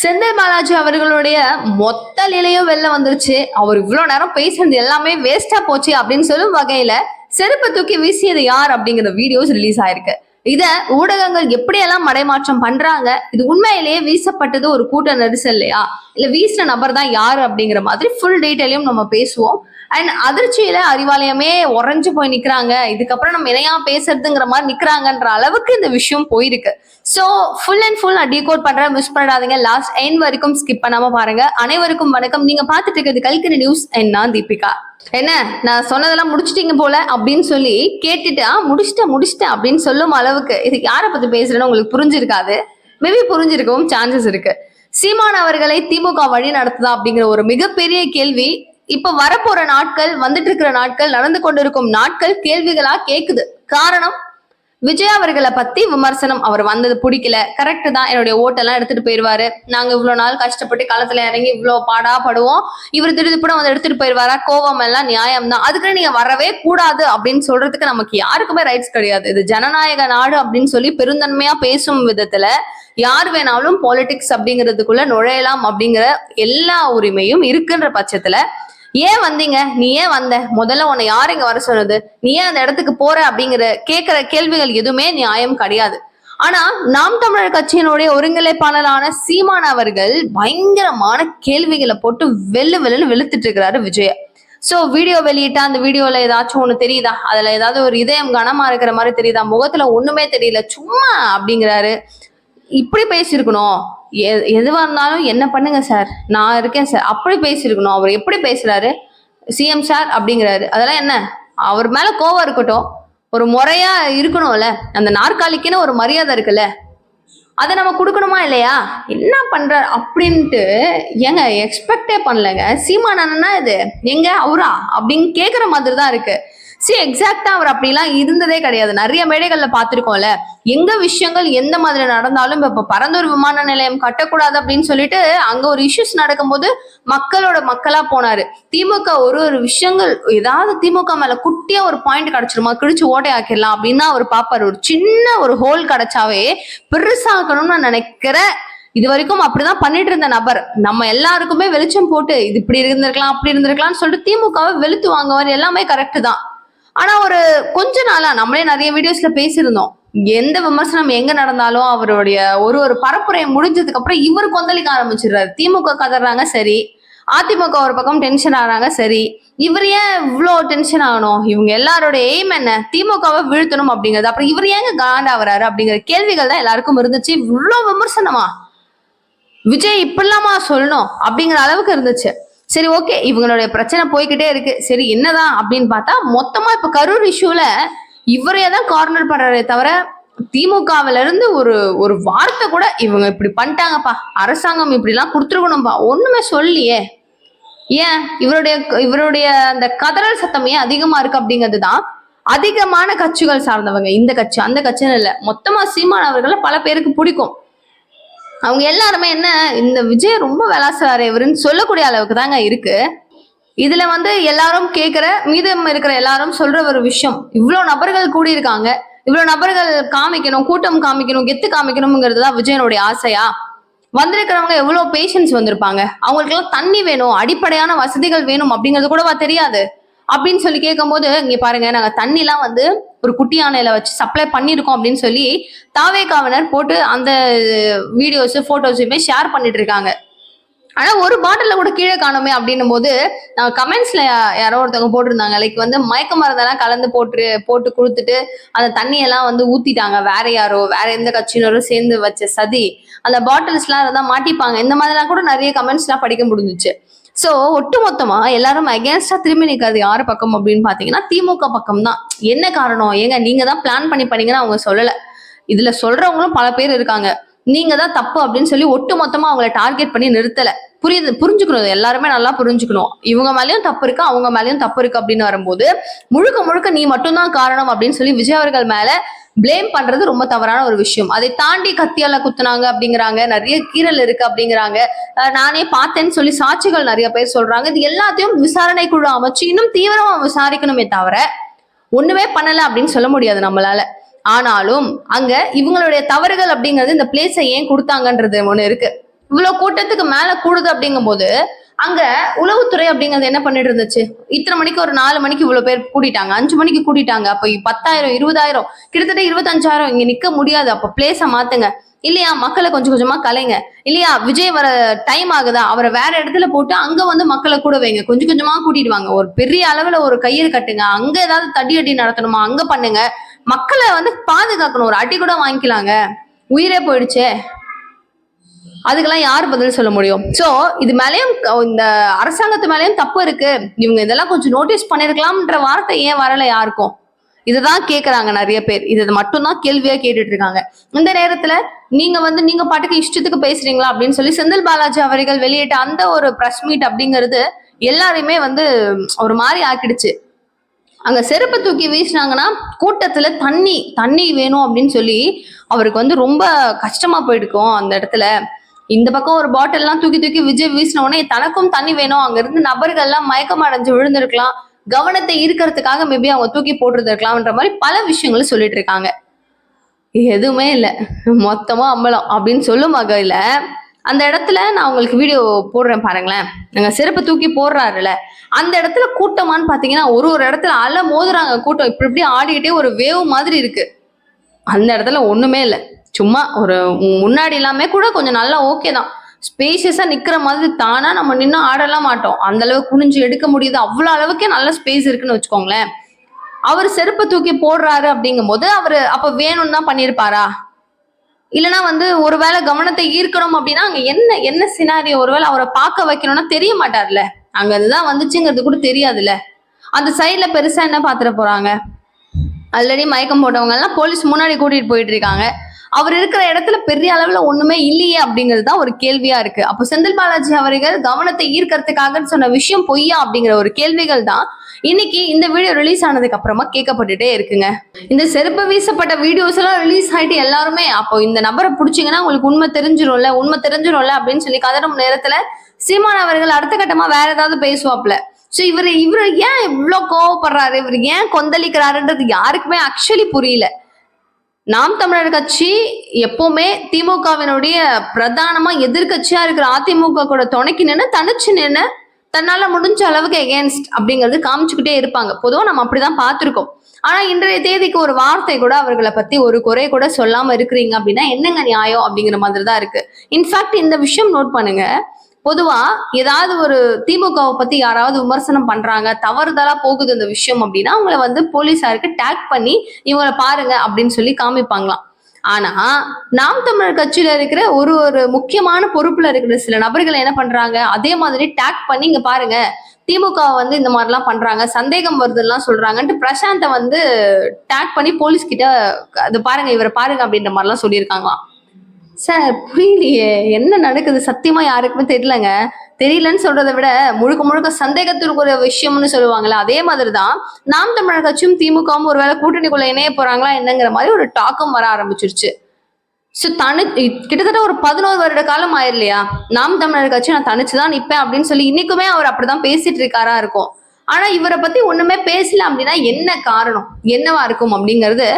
செந்தில் பாலாஜி அவர்களுடைய மொத்த நிலையும் வெளில வந்துருச்சு. அவர் இவ்வளவு நேரம் பேசுனது எல்லாமே வேஸ்டா போச்சு அப்படின்னு சொல்லும் வகையில செருப்பை தூக்கி வீசியது யார் அப்படிங்கிற வீடியோஸ் ரிலீஸ் ஆயிருக்கு. இத ஊடகங்கள் எப்படியெல்லாம் மடைமாற்றம் பண்றாங்க? இது உண்மையிலேயே வீசப்பட்டது ஒரு கூட்ட நெரிசல் இல்லையா? இல்ல வீசின நபர் தான் யாரு அப்படிங்கிற மாதிரி ஃபுல் டீட்டெயிலையும் நம்ம பேசுவோம். அண்ட் அதிர்ச்சியில அறிவாலயமே உறைஞ்சு போய் நிக்கிறாங்க. இதுக்கப்புறம் நம்ம இணையா பேசுறதுங்கிற மாதிரி நிக்கிறாங்கன்ற அளவுக்கு இந்த விஷயம் போயிருக்கு. ஸோ ஃபுல் அண்ட் ஃபுல் நான் டீகோட் பண்றேன் மிஸ் பண்ணாதீங்க. லாஸ்ட் எண்ட் வரைக்கும் ஸ்கிப் பண்ணாம பாருங்க. அனைவருக்கும் வணக்கம். நீங்க பாத்துட்டு இருக்கிறது கல்கிரி நியூஸ் என்ன தீபிகா. என்ன? நான் சொன்னதெல்லாம் முடிச்சிட்டீங்க போல அப்படின்னு சொல்லி கேட்டுட்டு "ஆ, முடிச்சிட்டேன் முடிச்சிட்டேன் அப்படின்னு சொல்லும் அளவுக்கு இது யாரை பத்தி பேசுறேன்னு உங்களுக்கு புரிஞ்சிருக்காது. மேபி புரிஞ்சிருக்கவும் சான்சஸ் இருக்கு. சீமான் அவர்களை திமுக வழி நடத்துதா அப்படிங்கிற ஒரு மிகப்பெரிய கேள்வி இப்ப வரப்போற நாட்கள் வந்துட்டு இருக்கிற நாட்கள் நடந்து கொண்டிருக்கும் நாட்கள் கேள்விகளா கேக்குது. காரணம் விஜய் அவர்களை பத்தி விமர்சனம். அவர் வந்தது பிடிக்கல. கரெக்ட் தான். என்னுடைய ஓட்டெல்லாம் எடுத்துட்டு போயிருவாரு. நாங்க இவ்வளவு நாள் கஷ்டப்பட்டு களத்துல இறங்கி இவ்வளவு பாடா படுவோம். இவர் திருப்பி வந்து எடுத்துட்டு போயிருவாரா? கோவம் எல்லாம் நியாயம் தான். அதுக்கு நீங்க வரவே கூடாது அப்படின்னு சொல்றதுக்கு நமக்கு யாருக்குமே ரைட்ஸ் கிடையாது. இது ஜனநாயக நாடு அப்படின்னு சொல்லி பெருந்தன்மையா பேசும் விதத்துல யார் வேணாலும் பாலிடிக்ஸ் அப்படிங்கிறதுக்குள்ள நுழையலாம் அப்படிங்கிற எல்லா உரிமையும் இருக்குன்ற பட்சத்துல ஏன் வந்தீங்க? நீ ஏன் வந்த? முதல்ல உன்னை யார் இங்க வர சொன்னது? நீ ஏன் அந்த இடத்துக்கு போற அப்படிங்கிற கேட்கிற கேள்விகள் எதுவுமே நியாயம் கிடையாது. ஆனா நாம் தமிழர் கட்சியினுடைய ஒருங்கிணைப்பாளரான சீமான் அவர்கள் பயங்கரமான கேள்விகளை போட்டு வெள்ளு வெள்ளுன்னு வெளுத்துட்டு இருக்கிறாரு விஜய. சோ வீடியோ வெளியிட்டா அந்த வீடியோல ஏதாச்சும் ஒண்ணு தெரியுதா? அதுல ஏதாவது ஒரு இதயம் கனமா இருக்கிற மாதிரி தெரியுதா? முகத்துல ஒண்ணுமே தெரியல. சும்மா அப்படிங்கிறாரு. இப்படி பேசியிருக்கணும். எ- எதுவா இருந்தாலும் என்ன பண்ணுங்க சார் நான் இருக்கேன் சார் அப்படி பேசியிருக்கணும். அவர் எப்படி பேசுறாரு? சிஎம் சார் அப்படிங்கிறாரு. அதெல்லாம் என்ன? அவர் மேல கோவம் இருக்கட்டும். ஒரு முறையா இருக்கணும்ல. அந்த நாற்காலிக்குன்னு ஒரு மரியாதை இருக்குல்ல. அதை நம்ம கொடுக்கணுமா இல்லையா? என்ன பண்றாரு அப்படின்ட்டு ஏங்க எக்ஸ்பெக்டே பண்ணலங்க. சீமான் இது? எங்க? அவரா? அப்படின்னு கேக்குற மாதிரி தான் இருக்கு. சி எக்ஸாக்டா அவர் அப்படிலாம் இருந்ததே கிடையாது. நிறைய மேடைகள்ல பார்த்திருக்கோம்ல. எங்க விஷயங்கள் எந்த மாதிரி நடந்தாலும் இப்ப பரந்தூர் விமான நிலையம் கட்டக்கூடாது அப்படின்னு சொல்லிட்டு அங்க ஒரு இஷ்யூஸ் நடக்கும்போது மக்களோட மக்களா போனாரு. திமுக ஒரு ஒரு விஷயங்கள் ஏதாவது திமுக மேல குட்டியா ஒரு பாயிண்ட் கிடைச்சிருமா கிழிச்சு ஓட்டை ஆக்கிடலாம் அப்படின்னு அவர் பாப்பாரு ஒரு சின்ன ஒரு ஹோல் கிடைச்சாவே பெருசாக்கணும்னு நான் நினைக்கிறேன் இது வரைக்கும் அப்படிதான் பண்ணிட்டு இருந்த நபர். நம்ம எல்லாருக்குமே வெளிச்சம் போட்டு இது இப்படி இருந்திருக்கலாம் அப்படி இருந்திருக்கலாம்னு சொல்லிட்டு திமுகவை வெளுத்து வாங்குவார். எல்லாமே கரெக்ட் தான். ஆனா ஒரு கொஞ்ச நாளா நம்மளே நிறைய வீடியோஸ்ல பேசியிருந்தோம். எந்த விமர்சனம் எங்க நடந்தாலும் அவருடைய ஒரு ஒரு பரப்புரை முடிஞ்சதுக்கு அப்புறம் இவர் கொந்தளிக்க ஆரம்பிச்சிடுறாரு. திமுக கதறாங்க சரி. அதிமுக ஒரு பக்கம் டென்ஷன் ஆறாங்க சரி. இவர் ஏன் இவ்வளோ டென்ஷன் ஆகணும்? இவங்க எல்லாரோட எய்ம் என்ன? திமுகவை வீழ்த்தணும் அப்படிங்கிறது. அப்புறம் இவர் ஏங்க காண்டா வராரு அப்படிங்கிற கேள்விகள் தான் எல்லாருக்கும் இருந்துச்சு. இவ்வளோ விமர்சனமா? விஜய் இப்படிலாமா சொல்லணும் அப்படிங்கிற அளவுக்கு இருந்துச்சு. சரி ஓகே இவங்களுடைய பிரச்சனை போய்கிட்டே இருக்கு. சரி என்னதான் அப்படின்னு பார்த்தா மொத்தமா இப்ப கரூர் இஷ்யூல இவரையே தான் கார்னர் பண்றாரே தவிர திமுகவில இருந்து ஒரு ஒரு வார்த்தை கூட இவங்க இப்படி பண்ணிட்டாங்கப்பா. அரசாங்கம் இப்படி எல்லாம் கொடுத்துருக்கணும்பா. ஒண்ணுமே சொல்லியே ஏன்? இவருடைய இவருடைய அந்த கதறல் சத்தம் ஏன் அதிகமா இருக்கு அப்படிங்கிறது தான் அதிகமான கட்சிகள் சார்ந்தவங்க. இந்த கட்சி அந்த கட்சின்னு இல்லை. மொத்தமா சீமான் அவர்களை பல பேருக்கு பிடிக்கும். அவங்க எல்லாருமே என்ன இந்த விஜய் ரொம்ப விளாசுறாரு இவருன்னு சொல்லக்கூடிய அளவுக்கு தாங்க இருக்கு. இதுல வந்து எல்லாரும் கேக்குற மீதம் இருக்கிற எல்லாரும் சொல்ற ஒரு விஷயம் இவ்வளவு நபர்கள் கூடியிருக்காங்க இவ்வளவு நபர்கள் காமிக்கணும் கூட்டம் காமிக்கணும் கெத்து காமிக்கணுங்கிறது தான் விஜயனுடைய ஆசையா? வந்திருக்கிறவங்க எவ்வளவு பேஷன்ஸ் வந்திருப்பாங்க? அவங்களுக்கு எல்லாம் தண்ணி வேணும் அடிப்படையான வசதிகள் வேணும் அப்படிங்கிறது கூடவா தெரியாது? அப்படின்னு சொல்லி கேட்கும்போது இங்க பாருங்க நாங்க தண்ணிலாம் வந்து ஒரு குட்டி யானையில வச்சு சப்ளை பண்ணிருக்கோம் அப்படின்னு சொல்லி தாவே காவனர் போட்டு அந்த வீடியோஸ் போட்டோஸுமே ஷேர் பண்ணிட்டு இருக்காங்க ஆனா ஒரு பாட்டில கூட கீழே காணுமே அப்படின்னும் போது நான் கமெண்ட்ஸ்ல யாரோ ஒருத்தவங்க போட்டிருந்தாங்க. லைக் வந்து மயக்க மருந்தெல்லாம் கலந்து போட்டு போட்டு கொடுத்துட்டு அந்த தண்ணியெல்லாம் வந்து ஊத்திட்டாங்க. வேற யாரோ வேற எந்த கட்சியினரும் சேர்ந்து வச்ச சதி. அந்த பாட்டில்ஸ் எல்லாம் இருந்தா மாட்டிப்பாங்க. இந்த மாதிரிலாம் கூட நிறைய கமெண்ட்ஸ் எல்லாம் படிக்க முடிஞ்சிச்சு. சோ ஒட்டு மொத்தமா எல்லாரும் அகேன்ஸ்டா திரும்பி நிற்காது யார் பக்கம் அப்படின்னு பாத்தீங்கன்னா திமுக பக்கம் தான் என்ன காரணம்? ஏங்க நீங்க தான் பிளான் பண்ணி பண்ணீங்கன்னு அவங்க சொல்லல. இதுல சொல்றவங்களும் பல பேர் இருக்காங்க. நீங்க தான் தப்பு அப்படின்னு சொல்லி ஒட்டு மொத்தமா அவங்கள டார்கெட் பண்ணி நிறுத்தல. புரியுது புரிஞ்சுக்கணும். எல்லாருமே நல்லா புரிஞ்சுக்கணும். இவங்க மேலயும் தப்பு இருக்கு அவங்க மேலயும் தப்பு இருக்கு அப்படின்னு வரும்போது முழுக்க முழுக்க நீ மட்டும்தான் காரணம் அப்படின்னு சொல்லி விஜய் அவர்கள் மேல ப்ளேம் பண்றது ரொம்ப தவறான ஒரு விஷயம். அதை தாண்டி கத்தியால குத்துனாங்க அப்படிங்கிறாங்க. நிறைய கீரல் இருக்கு அப்படிங்கிறாங்க. நானே பார்த்தேன்னு சொல்லி சாட்சிகள் நிறைய பேர் சொல்றாங்க. இது எல்லாத்தையும் விசாரணை குழு அமைச்சு இன்னும் தீவிரமா விசாரிக்கணுமே தவிர ஒண்ணுமே பண்ணல அப்படின்னு சொல்ல முடியாது நம்மளால. ஆனாலும் அங்க இவங்களுடைய தவறுகள் அப்படிங்கிறது இந்த பிளேஸை ஏன் கொடுத்தாங்கன்றது ஒண்ணு இருக்கு. இவ்வளவு கூட்டத்துக்கு மேல கூடுது அப்படிங்கும்போது அங்க உளவுத்துறை அப்படிங்கிறது என்ன பண்ணிட்டு இருந்துச்சு இத்தனை மணிக்கு ஒரு நாலு மணிக்கு இவ்வளவு பேர் கூட்டிட்டாங்க. அஞ்சு மணிக்கு கூட்டிட்டாங்க. அப்ப பத்தாயிரம் இருபதாயிரம் கிட்டத்தட்ட இருபத்தஞ்சாயிரம் இங்க நிக்க முடியாது. அப்ப பிளேஸ மாத்துங்க. இல்லையா? மக்களை கொஞ்சம் கொஞ்சமா கலைங்க. இல்லையா? விஜய் வர டைம் ஆகுதா? அவரை வேற இடத்துல போட்டு அங்க வந்து மக்களை கூட வைங்க. கொஞ்சம் கொஞ்சமா கூட்டிட்டு வாங்க ஒரு பெரிய அளவுல ஒரு கயிறு கட்டுங்க. அங்க ஏதாவது தடி அடி நடத்தணுமா? அங்க பண்ணுங்க. மக்களை வந்து பாதுகாக்கணும். ஒரு அடி கூட வாங்கிக்கலாங்க. உயிரே போயிடுச்சே. அதுக்கெல்லாம் யார் பதில் சொல்ல முடியும்? சோ இது மேலேயும் இந்த அரசாங்கத்து மேலேயும் தப்பு இருக்கு. இவங்க இதெல்லாம் கொஞ்சம் நோட்டீஸ் பண்ணிருக்கலாம்ன்ற வார்த்தை ஏன் வரல யாருக்கும்? இதுதான் கேக்குறாங்க நிறைய பேர். இது மட்டும்தான் கேள்வியா கேட்டுட்டு இருக்காங்க இந்த நேரத்துல நீங்க வந்து நீங்க பாட்டுக்கு இஷ்டத்துக்கு பேசுறீங்களா அப்படின்னு சொல்லி செந்தில் பாலாஜி அவர்கள் வெளியிட்ட அந்த ஒரு பிரஸ் மீட் அப்படிங்கிறது எல்லாரையுமே வந்து ஒரு மாதிரி ஆக்கிடுச்சு. அங்க செருப்பை தூக்கி வீசினாங்கன்னா கூட்டத்துல தண்ணி தண்ணி வேணும் அப்படின்னு சொல்லி அவருக்கு வந்து ரொம்ப கஷ்டமா போயிருக்கும் அந்த இடத்துல. இந்த பக்கம் ஒரு பாட்டில் எல்லாம் தூக்கி தூக்கி விஜய் வீசின உடனே தனக்கும் தண்ணி வேணும். அங்க இருந்து நபர்கள் எல்லாம் மயக்கம் அடைஞ்சு விழுந்திருக்கலாம். கவனத்தை ஈர்க்கறதுக்காக மேபி அவங்க தூக்கி போட்டுருந்துருக்கலாம்ன்ற மாதிரி பல விஷயங்களை சொல்லிட்டு இருக்காங்க. எதுவுமே இல்லை. மொத்தமா அம்பலம் அப்படின்னு சொல்லும் வகையில அந்த இடத்துல நான் உங்களுக்கு வீடியோ போடுறேன் பாருங்களேன். நாங்க செருப்பை தூக்கி போடுறாருல. அந்த இடத்துல கூட்டமான்னு பாத்தீங்கன்னா ஒரு ஒரு இடத்துல அலை மோதுறாங்க கூட்டம். இப்படி இப்படி ஆடிக்கிட்டே ஒரு வேவ் மாதிரி இருக்கு. அந்த இடத்துல ஒண்ணுமே இல்லை. சும்மா ஒரு முன்னாடி எல்லாமே கூட கொஞ்சம் நல்லா ஓகே தான். ஸ்பேசியஸா நிக்கிற மாதிரி தானா நம்ம நின்று ஆடலாம் மாட்டோம். அந்த அளவுக்கு குனிஞ்சு எடுக்க முடியுது. அவ்வளோ அளவுக்கே நல்ல ஸ்பேஸ் இருக்குன்னு வச்சுக்கோங்களேன். அவர் செருப்பை தூக்கி போடுறாரு அப்படிங்கும்போது அவர் அப்ப வேணும்னு தான் பண்ணியிருப்பாரா? இல்லைன்னா வந்து ஒருவேளை கவனத்தை ஈர்க்கணும் அப்படின்னா அங்க என்ன என்ன சினாரியோ ஒருவேளை அவரை பார்க்க வைக்கணும்னா தெரிய மாட்டார்ல. அங்க இதுதான் வந்துச்சுங்கிறது கூட தெரியாதுல்ல. அந்த சைட்ல பெருசா என்ன பாத்துட போறாங்க? ஆல்ரெடி மயக்கம் போட்டவங்க எல்லாம் போலீஸ் முன்னாடி கூட்டிட்டு போயிட்டு இருக்காங்க. அவர் இருக்கிற இடத்துல பெரிய அளவுல ஒண்ணுமே இல்லையே அப்படிங்கிறது தான் ஒரு கேள்வியா இருக்கு. அப்போ செந்தில் பாலாஜி அவர்கள் கவனத்தை ஈர்க்கறதுக்காக சொன்ன விஷயம் பொய்யா அப்படிங்கிற ஒரு கேள்விகள் தான் இன்னைக்கு இந்த வீடியோ ரிலீஸ் ஆனதுக்கு அப்புறமா கேட்கப்பட்டுட்டே இருக்குங்க. இந்த செருப்பு வீசப்பட்ட வீடியோஸ் எல்லாம் ரிலீஸ் ஆயிட்டு எல்லாருமே அப்போ இந்த நபரை பிடிச்சிங்கன்னா உங்களுக்கு உண்மை தெரிஞ்சிரும்ல உண்மை தெரிஞ்சிடும்ல அப்படின்னு சொல்லி கதறும் நேரத்துல சீமான் அவர்கள் அடுத்த கட்டமா வேற ஏதாவது பேசுவாப்ல. சோ இவர் இவர் ஏன் இவ்வளோ கோவப்படுறாரு? இவர் ஏன் கொந்தளிக்கிறாருன்றது யாருக்குமே ஆக்சுவலி புரியல. நாம் தமிழர் கட்சி எப்பவுமே திமுகவினுடைய பிரதானமா எதிர்க்கட்சியா இருக்கிற அதிமுக கூட துணைக்கு நின்று தனிச்சு நின்று தன்னால முடிஞ்ச அளவுக்கு எகேன்ஸ்ட் அப்படிங்கிறது காமிச்சுக்கிட்டே இருப்பாங்க. பொதுவாக நம்ம அப்படிதான் பார்த்திருக்கோம். ஆனா இன்றைய தேதிக்கு ஒரு வார்த்தை கூட அவர்களை பத்தி ஒரு குறை கூட சொல்லாம இருக்கிறீங்க அப்படின்னா என்னங்க நியாயம் அப்படிங்கிற மாதிரி தான் இருக்கு இன்ஃபேக்ட் இந்த விஷயம் நோட் பண்ணுங்க. பொதுவா ஏதாவது ஒரு திமுகவை பத்தி யாராவது விமர்சனம் பண்றாங்க தவறுதலா போகுது இந்த விஷயம் அப்படின்னா அவங்கள வந்து போலீஸாருக்கு டேக் பண்ணி இவங்களை பாருங்க அப்படின்னு சொல்லி காமிப்பாங்களாம். ஆனா நாம் தமிழர் கட்சியில இருக்கிற ஒரு ஒரு முக்கியமான பொறுப்புல இருக்கிற சில நபர்கள் என்ன பண்றாங்க? அதே மாதிரி டேக் பண்ணி இங்க பாருங்க திமுக வந்து இந்த மாதிரிலாம் பண்றாங்க சந்தேகம் வருதுலாம் சொல்றாங்கன்ட்டு பிரசாந்தை வந்து டேக் பண்ணி போலீஸ் கிட்ட அது பாருங்க இவரை பாருங்க அப்படின்ற மாதிரிலாம் சொல்லியிருக்காங்களாம். சார் புரியலையே. என்ன நடக்குது? சத்தியமா யாருக்குமே தெரியலங்க. தெரியலன்னு சொல்றதை விட முழுக்க முழுக்க சந்தேகத்திற்குரிய விஷயம்னு சொல்லுவாங்கல்ல அதே மாதிரி தான் நாம் தமிழர் கட்சியும் திமுகவும் ஒருவேளை கூட்டணிக்குள்ள இணைய போறாங்களா என்னங்கிற மாதிரி ஒரு டாக்கம் வர ஆரம்பிச்சிருச்சு. ஸோ தனி கிட்டத்தட்ட ஒரு பதினோரு வருட காலம் ஆயிரலையா? நாம் தமிழர் கட்சி நான் தனிச்சுதான் நிப்பேன் அப்படின்னு சொல்லி இன்னைக்குமே அவர் அப்படிதான் பேசிட்டு இருக்காரா இருக்கும். ஆனா இவரை பத்தி ஒண்ணுமே பேசல அப்படின்னா என்ன காரணம்? என்னவா இருக்கும் அப்படிங்கிறது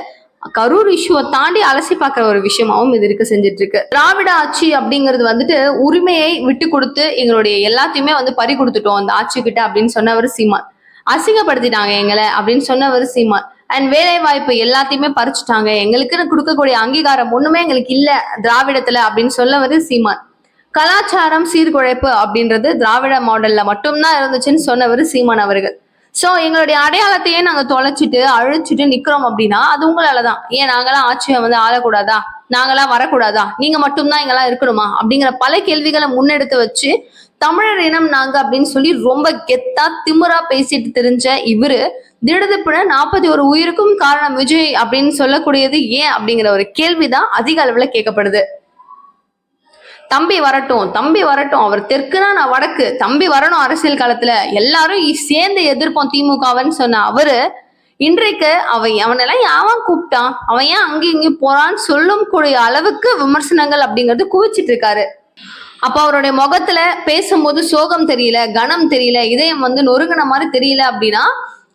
கரூர் இஷ்யூவை தாண்டி அலசி பார்க்குற ஒரு விஷயமாவும் இது இருக்க செஞ்சுட்டு இருக்கு திராவிட ஆட்சி அப்படிங்கிறது வந்துட்டு உரிமையை விட்டு கொடுத்து எங்களுடைய எல்லாத்தையுமே வந்து பறி கொடுத்துட்டோம். அந்த ஆட்சி கிட்ட அப்படின்னு சொன்னவர் சீமான். அசிங்கப்படுத்திட்டாங்க எங்களை அப்படின்னு சொன்னவர் சீமான். அண்ட் வேலை வாய்ப்பு எல்லாத்தையுமே பறிச்சுட்டாங்க. எங்களுக்குன்னு கொடுக்கக்கூடிய அங்கீகாரம் ஒண்ணுமே எங்களுக்கு இல்ல திராவிடத்துல அப்படின்னு சொல்லவர் சீமான். கலாச்சாரம் சீர்குழைப்பு அப்படின்றது திராவிட மாடல்ல மட்டும்தான் இருந்துச்சுன்னு சொன்னவர் சீமான் அவர்கள். சோ எங்களுடைய அடையாளத்தையே நாங்க தொலைச்சிட்டு அழிச்சிட்டு நிக்கிறோம் அப்படின்னா அது உங்களாலதான். ஏன் நாங்களாம் ஆட்சியை வந்து ஆளக்கூடாதா? நாங்களாம் வரக்கூடாதா? நீங்க மட்டும்தான் இங்கெல்லாம் இருக்கணுமா? அப்படிங்கிற பல கேள்விகளை முன்னெடுத்து வச்சு தமிழர் இனம் நாங்க அப்படின்னு சொல்லி ரொம்ப கெத்தா திமுறா பேசிட்டு தெரிஞ்ச இவரு திடுதிப்புன நாற்பத்தி ஒரு உயிருக்கும் காரணம் விஜய் அப்படின்னு சொல்லக்கூடியது ஏன் அப்படிங்கிற ஒரு கேள்விதான் அதிக அளவுல கேட்கப்படுது. தம்பி வரட்டும் தம்பி வரட்டும் அவர் தெற்குனா நான் வடக்கு. தம்பி வரணும் அரசியல் காலத்துல. எல்லாரும் சேர்ந்து எதிர்ப்போம் திமுகவன்னு சொன்ன அவரு இன்றைக்கு அவன் அவனெல்லாம் யாவன் கூப்பிட்டான்? அவன் ஏன் அங்கேயும் இங்கேயும் போறான்னு சொல்லும் கூடிய அளவுக்கு விமர்சனங்கள் அப்படிங்கிறது குவிச்சிட்டு இருக்காரு. அப்ப அவருடைய முகத்துல பேசும்போது சோகம் தெரியல கனம் தெரியல இதயம் வந்து நொறுங்கின மாதிரி தெரியல அப்படின்னா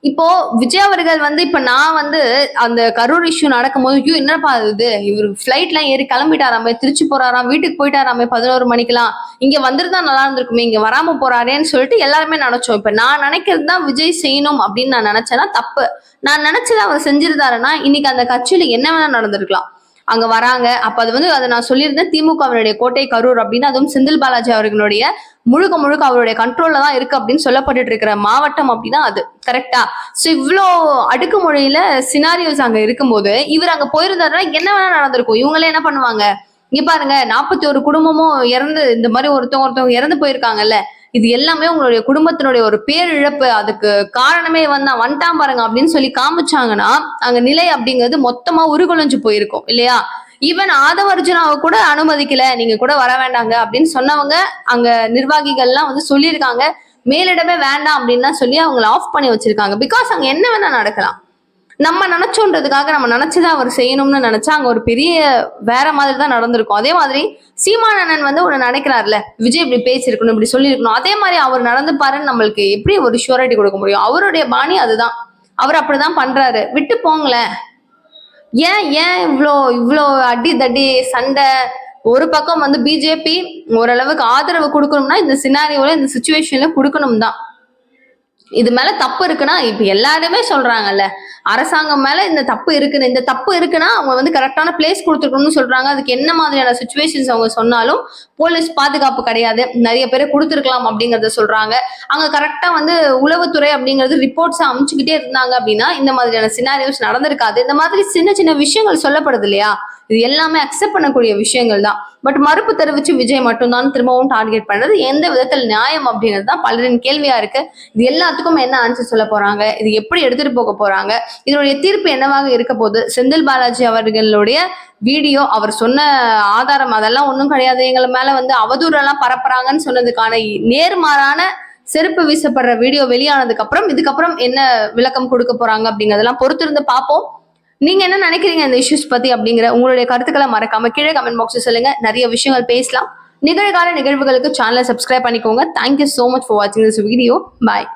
இப்போ விஜய் அவர்கள் வந்து இப்ப நான் வந்து அந்த கரூர் இஷ்யூ நடக்கும்போது ஐயோ என்னப்பா இது இவர் ஃபிளைட்லாம் ஏறி கிளம்பிட்டாராமே திருச்சி போறாராம் வீட்டுக்கு போயிட்டாராமே பதினோரு மணிக்கெல்லாம். இங்க வந்திருந்தா நல்லா இருந்திருக்குமே இங்க வராம போறாரேன்னு சொல்லிட்டு எல்லாருமே நினைச்சோம். இப்ப நான் நினைக்கிறது தான் விஜய் செய்யணும் அப்படின்னு நான் நினைச்சேன்னா தப்பு. நான் நினைச்சதை அவர் செஞ்சிருந்தாருன்னா இன்னைக்கு அந்த கட்சியில என்ன வேணா நடந்திருக்கலாம். அங்க வராங்க. அப்ப அது வந்து அதை நான் சொல்லியிருந்தேன். திமுகவினுடைய கோட்டை கரூர் அப்படின்னு அதுவும் செந்தில் பாலாஜி அவர்களுடைய முழுக்க முழுக்க அவருடைய கண்ட்ரோல்ல தான் இருக்கு அப்படின்னு சொல்லப்பட்டுட்டு இருக்கிற மாவட்டம் அப்படின்னா அது. கரெக்டா சோ இவ்வளோ அடுக்குமொழியில சினாரியோஸ் அங்க இருக்கும்போது இவர் அங்க போயிருந்தாருன்னா என்ன வேணா நடந்திருக்கும். இவங்களே என்ன பண்ணுவாங்க? இங்க பாருங்க நாற்பத்தி ஒரு குடும்பமும் இறந்து இந்த மாதிரி ஒருத்தவங்க ஒருத்தவங்க இறந்து போயிருக்காங்கல்ல. இது எல்லாமே உங்களுடைய குடும்பத்தினுடைய ஒரு பேரிழப்பு. அதுக்கு காரணமே வந்தா வந்துட்டான் பாருங்க அப்படின்னு சொல்லி காமிச்சாங்கன்னா அங்க நிலை அப்படிங்கிறது மொத்தமா உருகுலைஞ்சு போயிருக்கும் இல்லையா? ஈவன் ஆதவர்ஜுனாவை கூட அனுமதிக்கல. நீங்க கூட வர வேண்டாங்க அப்படின்னு சொன்னவங்க அங்க நிர்வாகிகள்லாம் வந்து சொல்லியிருக்காங்க. மேலிடமே வேண்டாம் அப்படின்னு சொல்லி அவங்கள ஆஃப் பண்ணி வச்சிருக்காங்க. பிகாஸ் அங்க என்ன வேணா நடக்கலாம். நம்ம நினைச்சோன்றதுக்காக நம்ம நினைச்சதை அவர் செய்யணும்னு நினைச்சா அங்க ஒரு பெரிய வேற மாதிரி தான் நடந்திருக்கும். அதே மாதிரி சீமானண்ணன் வந்து ஒன்று நினைக்கிறாருல விஜய் இப்படி பேசியிருக்கணும் இப்படி சொல்லியிருக்கணும். அதே மாதிரி அவர் நடந்து பாருன்னு நம்மளுக்கு எப்படி ஒரு ஷூரிட்டி கொடுக்க முடியும்? அவருடைய பாணி அதுதான். அவர் அப்படிதான் பண்றாரு. விட்டு போங்களேன். ஏன் ஏன் இவ்வளோ இவ்வளோ அடி தடி சண்டை? ஒரு பக்கம் வந்து பிஜேபி ஓரளவுக்கு ஆதரவு கொடுக்கணும்னா இந்த சினாரியோல இந்த சுச்சுவேஷன்ல கொடுக்கணும் தான் இது மேல தப்பு இருக்குன்னா இப்ப எல்லாருமே சொல்றாங்கல்ல அரசாங்கம் மேல இந்த தப்பு இருக்குன்னு இந்த தப்பு இருக்குன்னா அவங்க வந்து கரெக்டான பிளேஸ் கொடுத்துருக்கணும்னு சொல்றாங்க. அதுக்கு என்ன மாதிரியான சுச்சுவேஷன்ஸ் அவங்க சொன்னாலும் போலீஸ் பாதுகாப்பு கிடையாது. நிறைய பேர் கொடுத்துருக்கலாம் அப்படிங்கறத சொல்றாங்க. அங்க கரெக்டா வந்து உளவுத்துறை அப்படிங்கிறது ரிப்போர்ட்ஸ் அமைச்சுக்கிட்டே இருந்தாங்க அப்படின்னா இந்த மாதிரியான சினாரியோஸ் நடந்திருக்காது. இந்த மாதிரி சின்ன சின்ன விஷயங்கள் சொல்லப்படுது இல்லையா? இது எல்லாமே அக்செப்ட் பண்ணக்கூடிய விஷயங்கள் தான். பட் மறுப்பு தெரிவிச்சு விஜய் மட்டும்தான் திரும்பவும் டார்கெட் பண்றது. எந்த விதத்தில் நியாயம் அப்படிங்கிறது தான் பலரின் கேள்வியா இருக்கு. இது எல்லாத்துக்கும் என்ன ஆன்சர் சொல்ல போறாங்க? இது எப்படி எடுத்துட்டு போக போறாங்க? இதனுடைய தீர்ப்பு என்னவாக இருக்க போகுது? செந்தில் பாலாஜி அவர்களுடைய வீடியோ அவர் சொன்ன ஆதாரம் அதெல்லாம் ஒன்றும் கிடையாது. எங்களை மேல வந்து அவதூறெல்லாம் பரப்புறாங்கன்னு சொன்னதுக்கான நேர்மாறான செருப்பு வீசப்படுற வீடியோ வெளியானதுக்கு அப்புறம் இதுக்கப்புறம் என்ன விளக்கம் கொடுக்க போறாங்க அப்படிங்கிறதெல்லாம் பொறுத்திருந்து பார்ப்போம். நீங்க என்ன நினைக்கிறீங்க இந்த இஷ்யூஸ் பத்தி அப்படிங்கிற உங்களுடைய கருத்துக்களை மறக்காம கீழே கமெண்ட் பாக்ஸ் சொல்லுங்க. நிறைய விஷயங்கள் பேசலாம். நிகழ்கால நிகழ்வுகளுக்கு சேனலை சப்ஸ்கிரைப் பண்ணிக்கோங்க. Thank you so much for வாட்சிங் திஸ் வீடியோ பாய்